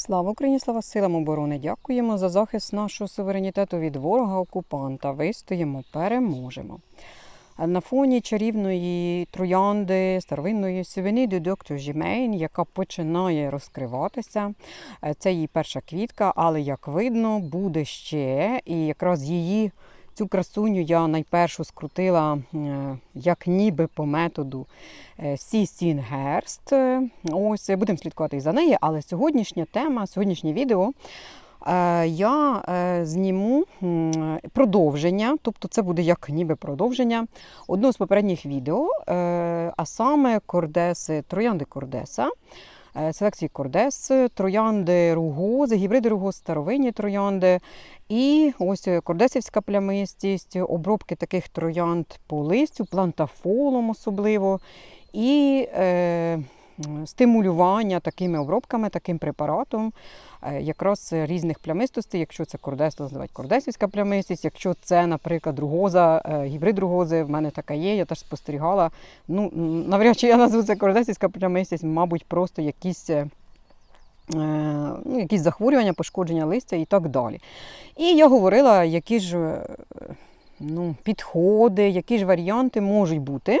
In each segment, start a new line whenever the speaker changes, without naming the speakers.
Слава Україні, слава силам оборони! Дякуємо за захист нашого суверенітету від ворога-окупанта. Вистоїмо, переможемо. На фоні чарівної троянди старовинної сувениди доктор Жімейн, яка починає розкриватися. Е, Це її перша квітка, але як видно, буде ще. І якраз її цю красуню я найпершу скрутила е, як ніби по методу е, Сістінгерст. Ось будемо слідкувати за нею, але сьогоднішня тема, сьогоднішнє відео. е, Я е, зніму продовження, тобто це буде як ніби продовження одного з попередніх відео, а саме кордеси, троянди кордеса, селекції кордес, троянди ругози, гібриди ругоз, старовинні троянди. І ось кордесівська плямистість, обробки таких троянд по листю, плантафолом особливо. І е, стимулювання такими обробками, таким препаратом, е, якраз різних плямистостей, якщо це кордес, називають кордесівська плямистість, якщо це, наприклад, ругоза, е, гібрид ругози, в мене така є, я теж спостерігала. Ну, навряд чи я назву це кордесівська плямистість, мабуть, просто якісь. е, Ну, якісь захворювання, пошкодження листя і так далі. І я говорила, які ж ну, підходи, які ж варіанти можуть бути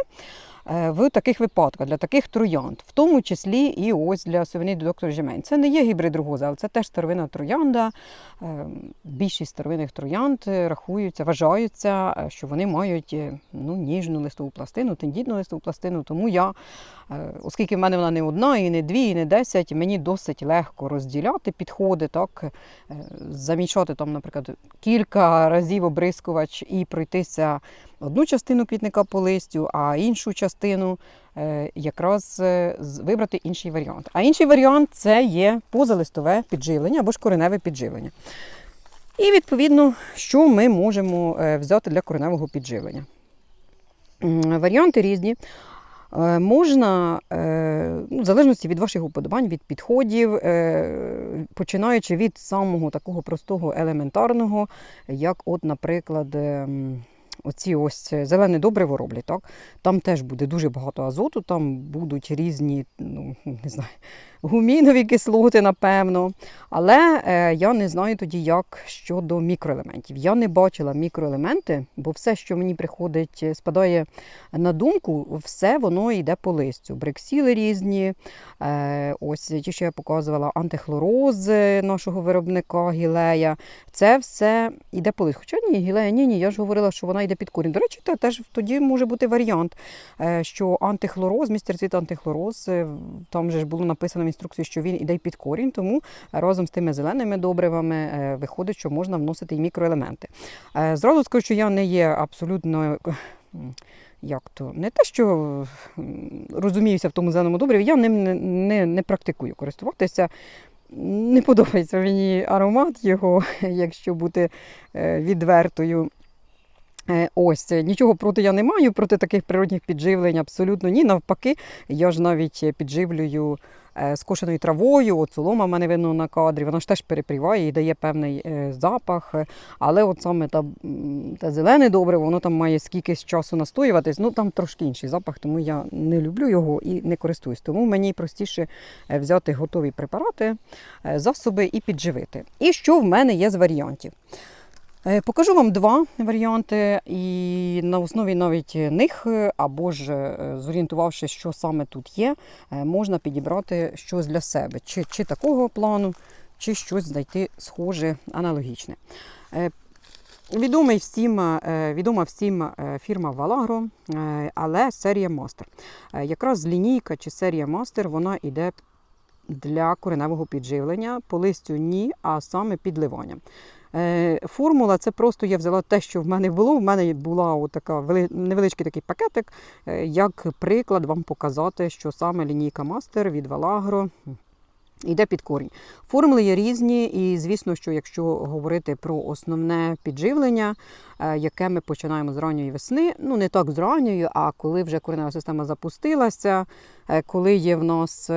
в таких випадках для таких троянд, в тому числі і ось для сувениду доктора Жемень. Це не є гібрид ругоза, але це теж старовина троянда. Е, Більшість старовинних троянд е, рахуються, вважаються, е, що вони мають е, ну, ніжну листову пластину, тендітну листову пластину. Тому я, е, оскільки в мене вона не одна, і не дві, і не десять, мені досить легко розділяти підходи, так, е, замішати там, наприклад, кілька разів обрискувач і пройтися одну частину квітника по листю, а іншу частину е, якраз е, вибрати інший варіант. А інший варіант це є позалистове підживлення або ж кореневе підживлення. І відповідно, що ми можемо е, взяти для кореневого підживлення. Варіанти різні. Е, Можна, е, ну, в залежності від ваших уподобань, від підходів, е, починаючи від самого такого простого елементарного, як, от, наприклад, ем, оці ось зелене добриво роблять. Так? Там теж буде дуже багато азоту, там будуть різні, ну, не знаю, гумінові кислоти, напевно. Але е, я не знаю тоді, як щодо мікроелементів. Я не бачила мікроелементи, бо все, що мені приходить, е, спадає на думку, все воно йде по листю. Брексіли різні, е, ось ті, що я показувала, антихлороз нашого виробника гілея. Це все йде по листю. Хоча ні, гілея, ні, ні, я ж говорила, що вона йде під корінь. До речі, теж тоді може бути варіант, що антихлороз, містер цвіт антихлороз, там же ж було написано в інструкції, що він іде під корінь, тому разом з тими зеленими добривами е, виходить, що можна вносити і мікроелементи. Е, Зразу скажу, що я не є абсолютно. Як то не те, що розуміюся в тому зеленому добриві, я ним не, не, не практикую користуватися. Не подобається мені аромат його, якщо бути е, відвертою. Е, Ось е, нічого проти я не маю, проти таких природних підживлень абсолютно ні. Навпаки, я ж навіть е, підживлюю скошеною травою. От солома в мене видно на кадрі, вона ж теж перепріває і дає певний запах. Але от саме та, та зелене добриво, воно там має скількись часу настоюватись. Ну там трошки інший запах, тому я не люблю його і не користуюсь. Тому мені простіше взяти готові препарати, засоби і підживити. І що в мене є з варіантів? Е, Покажу вам два варіанти, і на основі навіть них, е, або ж е, зорієнтувавшись, що саме тут є, можна підібрати щось для себе, чи, чи такого плану, чи щось знайти схоже, аналогічне. Відомий всім, відома всім фірма е, але серія Master. Якраз лінійка чи серія Master, вона йде для кореневого підживлення, по листю ні, а саме підливання. Е, Формула це просто я взяла те, що в мене було. В мене була така невеличкий такий пакетик, е, як приклад вам показати, що саме лінійка Мастер від Vaлагro йде під корінь. Формули є різні, і звісно, що якщо говорити про основне підживлення, е, яке ми починаємо з ранньої весни, ну не так з ранньої, а коли вже коренева система запустилася, коли є в нас.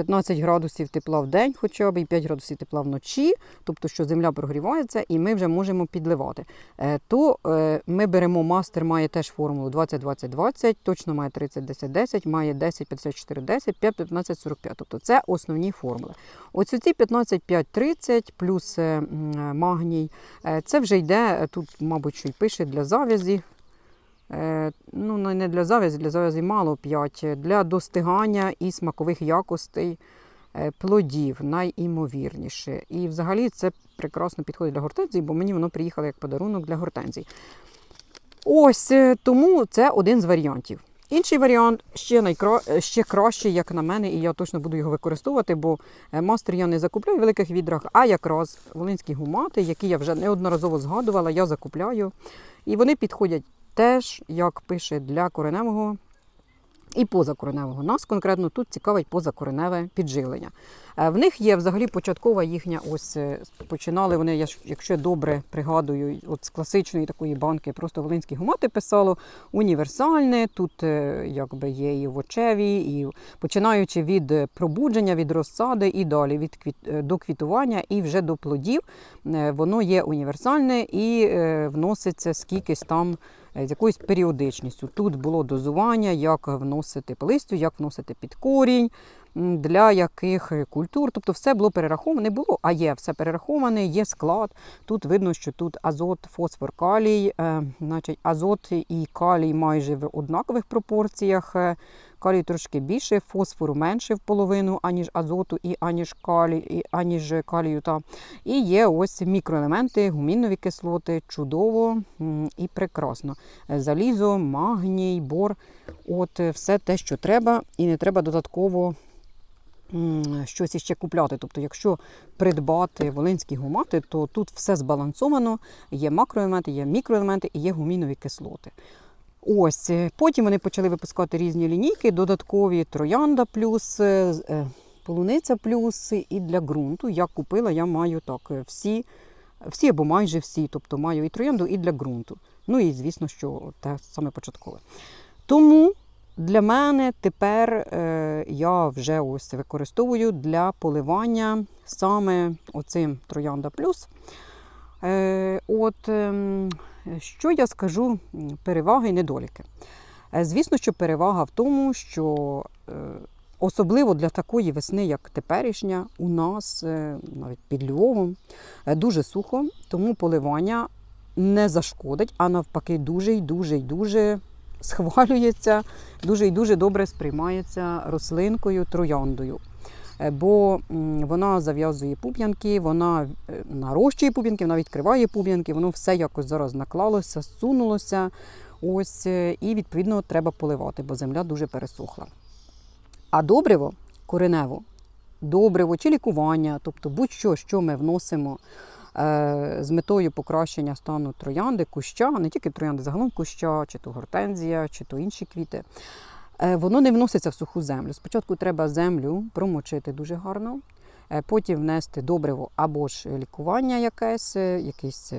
Е, м, 15 градусів тепла в день хоча б і 5 градусів тепла вночі, тобто що земля прогрівається і ми вже можемо підливати. Е, То е, ми беремо мастер, має теж формулу 20-20-20, точно має 30-10-10, має 10-54-10, 5-15-45. Тобто це основні формули. Ось ці 15-5-30 плюс е, магній, це вже йде, тут, мабуть, що й пише для зав'язі. Е, Ну, не для зав'язі, для зав'язі мало 5, для достигання і смакових якостей е, плодів найімовірніше. І взагалі це прекрасно підходить для гортензій, бо мені воно приїхало як подарунок для гортензій. Ось е, тому це один з варіантів. Інший варіант ще, найкра... е, ще кращий, як на мене, і я точно буду його використовувати, бо мастер я не закупляю в великих відрах, а якраз волинські гумати, які я вже неодноразово згадувала, я закупляю. І вони підходять теж, як пише, для кореневого і позакореневого. Нас конкретно тут цікавить позакореневе підживлення. Е, В них є взагалі початкова їхня, ось е, починали вони, якщо добре пригадую, от з класичної такої банки, просто волинські гумати писало універсальне. Тут е, якби є і овочеві, і починаючи від пробудження, від розсади і далі від квіт, до квітування і вже до плодів, воно є універсальне і вноситься скількись там з якоюсь періодичністю. Тут було дозування, як вносити по листю, як вносити під корінь, для яких е, культур. Тобто все було перераховане, не було, а є все перераховане, є склад. Тут видно, що тут азот, фосфор, калій, е, значить азот і калій майже в однакових пропорціях. Калій трошки більше, фосфору менше в половину, аніж азоту і аніж калій, і аніж калію. Та. І є ось мікроелементи, гумінові кислоти, чудово і прекрасно. Залізо, магній, бор. От е, все те, що треба, і не треба додатково щось іще купляти. Тобто, якщо придбати волинські гумати, то тут все збалансовано. Є макроелементи, є мікроелементи і є гумінові кислоти. Ось е, потім вони почали випускати різні лінійки, додаткові троянда плюс, е, е, полуниця плюс і для ґрунту. Я купила, я маю так всі, всі або майже всі, тобто маю і троянду, і для ґрунту. Ну і звісно, що те саме початкове. Тому для мене тепер я вже ось використовую для поливання саме оцим троянда плюс. От ем, що я скажу переваги і недоліки. Е, Звісно, що перевага в тому, що е, особливо для такої весни, як теперішня, у нас е, навіть під Львовом дуже сухо, тому поливання не зашкодить, а навпаки, дуже і дуже і дуже схвалюється, дуже і дуже добре сприймається рослинкою трояндою. Е, Бо вона зав'язує пуп'янки, вона е, нарощує пуп'янки, вона відкриває пуп'янки, воно все якось зараз наклалося, зсунулося. Ось, е, і відповідно треба поливати, бо земля дуже пересохла. А добриво коренево, добриво чи лікування, тобто будь-що, що ми вносимо з метою покращення стану троянди, куща, не тільки троянди, загалом куща, чи то гортензія, чи то інші квіти. Е, Воно не вноситься в суху землю. Спочатку треба землю промочити дуже гарно, е, потім внести добриво або ж лікування якесь, е, якийсь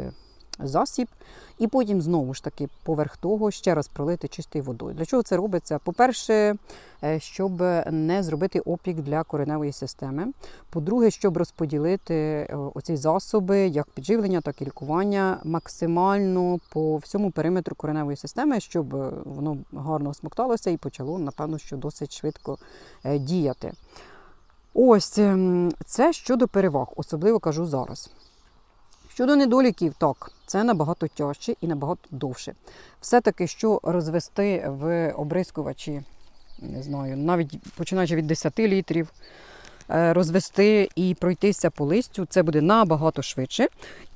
засіб, і потім знову ж таки поверх того ще раз пролити чистою водою. Для чого це робиться? По-перше, е, щоб не зробити опік для кореневої системи. По-друге, щоб розподілити е, оці засоби, як підживлення, так і лікування, максимально по всьому периметру кореневої системи, щоб е, воно гарно смокталося і почало, напевно, що досить швидко діяти. Ось ем, це щодо переваг, особливо кажу зараз. Щодо недоліків, так, це набагато тяжче і набагато довше. Все-таки, що розвести в обрискувачі, не знаю, навіть починаючи від 10 літрів, е, розвести і пройтися по листю, це буде набагато швидше.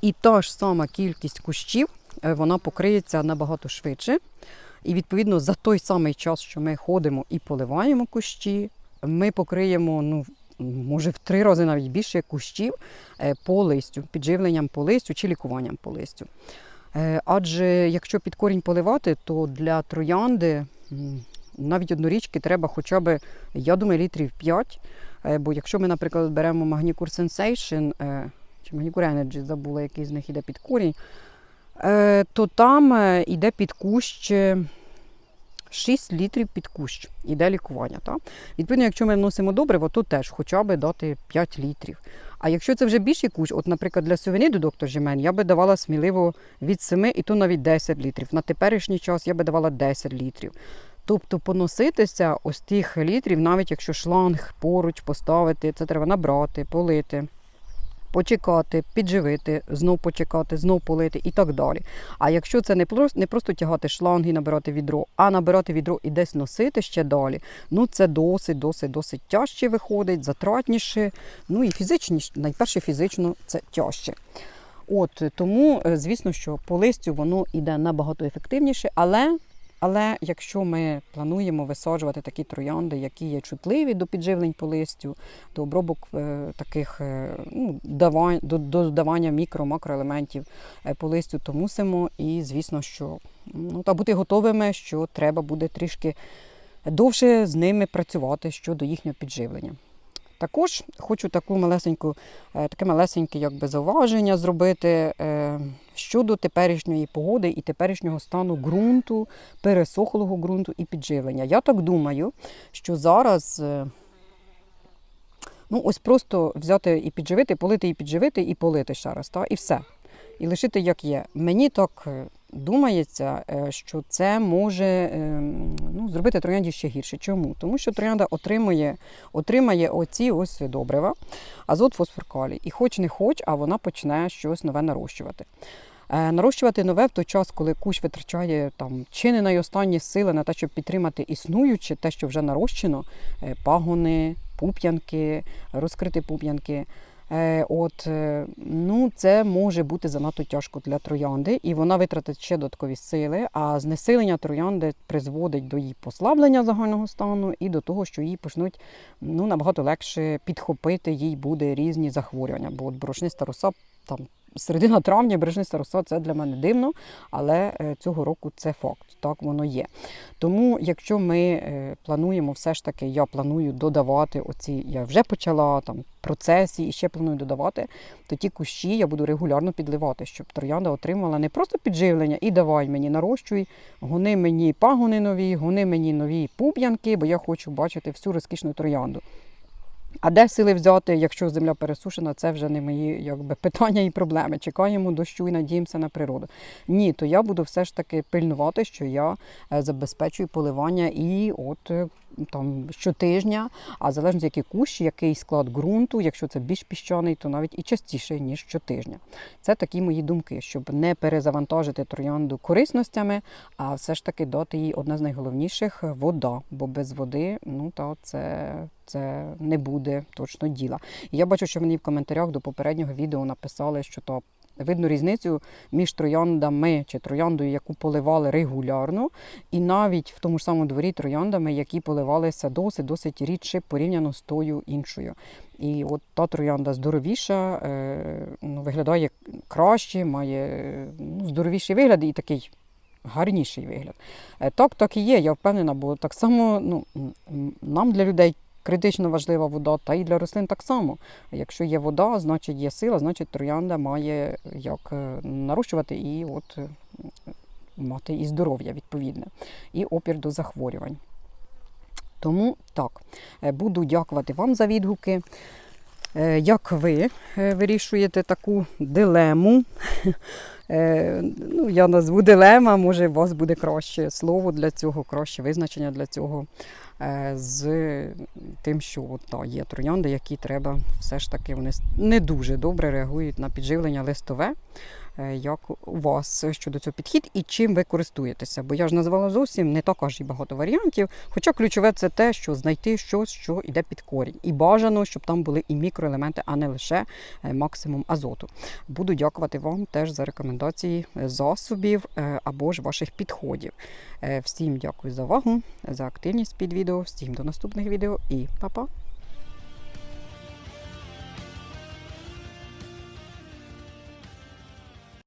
І та ж сама кількість кущів е, вона покриється набагато швидше. І відповідно за той самий час, що ми ходимо і поливаємо кущі, ми покриємо, ну, може, в три рази навіть більше кущів е, по листю, підживленням по листю чи лікуванням по листю. Е, Адже якщо під корінь поливати, то для троянди навіть однорічки треба хоча б, я думаю, літрів 5. Е, Бо якщо ми, наприклад, беремо Magnicure Sensation чи Magnicure Energy, забула, який з них іде під корінь, то там іде під кущ 6 літрів під кущ іде лікування. Так? Відповідно, якщо ми вносимо добриво, то теж хоча б дати 5 літрів. А якщо це вже більший кущ, от, наприклад, для сувениду доктор Жемен, я би давала сміливо від 7 і то навіть 10 літрів. На теперішній час я би давала 10 літрів. Тобто поноситися ось тих літрів, навіть якщо шланг поруч поставити, це треба набрати, полити, почекати, підживити, знов почекати, знов полити і так далі. А якщо це не просто, не просто тягати шланг і набирати відро, а набирати відро і десь носити ще далі, ну це досить, досить, досить тяжче виходить, затратніше, ну і фізичніше, найперше фізично це тяжче. От тому, е, звісно, що по листю воно йде набагато ефективніше, але, але якщо ми плануємо висаджувати такі троянди, які є чутливі до підживлень по листю, до обробок е, таких е, ну, давань, до, до додавання мікро-макроелементів е, по листю, то мусимо і, звісно, що ну, та бути готовими, що треба буде трішки довше з ними працювати щодо їхнього підживлення. Також хочу таку малесеньку, е, таке малесеньке якби, зауваження зробити е, щодо теперішньої погоди і теперішнього стану ґрунту, пересохлого ґрунту і підживлення. Я так думаю, що зараз е, ну, ось просто взяти і підживити, полити і підживити, і полити ще раз, та, і все. І лишити як є. Мені так думається, е, що це може е, ну, зробити троянді ще гірше. Чому? Тому що троянда отримує, отримає оці ось добрива, азот, фосфор, калій. І хоч не хоч, а вона почне щось нове нарощувати. Е, Нарощувати нове в той час, коли кущ витрачає там чи не найостанні сили на те, щоб підтримати існуюче, те, що вже нарощено, пагони, пуп'янки, розкриті пуп'янки. Е, От, е, ну, це може бути занадто тяжко для троянди, і вона витратить ще додаткові сили. А знесилення троянди призводить до її послаблення загального стану і до того, що її почнуть ну, набагато легше підхопити їй буде різні захворювання. Бо от борошниста роса там середина травня, бережниста роса це для мене дивно, але е, цього року це факт. Так воно є. Тому, якщо ми е, плануємо, все ж таки, я планую додавати оці, я вже почала там процесі і ще планую додавати, то ті кущі я буду регулярно підливати, щоб троянда отримала не просто підживлення і давай мені нарощуй, гони мені пагони нові, гони мені нові пуп'янки, бо я хочу бачити всю розкішну троянду. А де сили взяти, якщо земля пересушена, це вже не мої якби, питання і проблеми. Чекаємо дощу і надіємося на природу. Ні, то я буду все ж таки пильнувати, що я е, забезпечую поливання і от е, там щотижня, а залежно який кущ, який склад ґрунту, якщо це більш піщаний, то навіть і частіше, ніж щотижня. Це такі мої думки, щоб не перезавантажити троянду корисностями, а все ж таки дати їй одне з найголовніших вода, бо без води ну та це. Це не буде точно діла. І я бачу, що мені в коментарях до попереднього відео написали, що то видно різницю між трояндами чи трояндою, яку поливали регулярно, і навіть в тому ж самому дворі трояндами, які поливалися досить досить рідше порівняно з тою іншою. І от та троянда здоровіша, е, ну, виглядає краще, має ну, здоровіший вигляд і такий гарніший вигляд. Е, Так, так і є, я впевнена, бо так само ну, нам для людей критично важлива вода, та й для рослин так само. Якщо є вода, значить є сила, значить троянда має як е, нарощувати і от е, мати і здоров'я відповідне, і опір до захворювань. Тому так, е, буду дякувати вам за відгуки. Е, Як ви е, вирішуєте таку дилему? Е, Ну, я назву дилема, може, у вас буде краще слово для цього, краще визначення для цього. е, З тим, що от, та, є троянди, які треба все ж таки вони не дуже добре реагують на підживлення листове. Е, Як у вас щодо цього підхід і чим ви користуєтеся? Бо я ж назвала зовсім не так аж і багато варіантів. Хоча ключове це те, що знайти щось, що йде під корінь. І бажано, щоб там були і мікроелементи, а не лише максимум азоту. Буду дякувати вам теж за рекомендації е, засобів е, або ж ваших підходів. Е, Всім дякую за увагу, за активність під відео. Всім до наступних відео і па-па!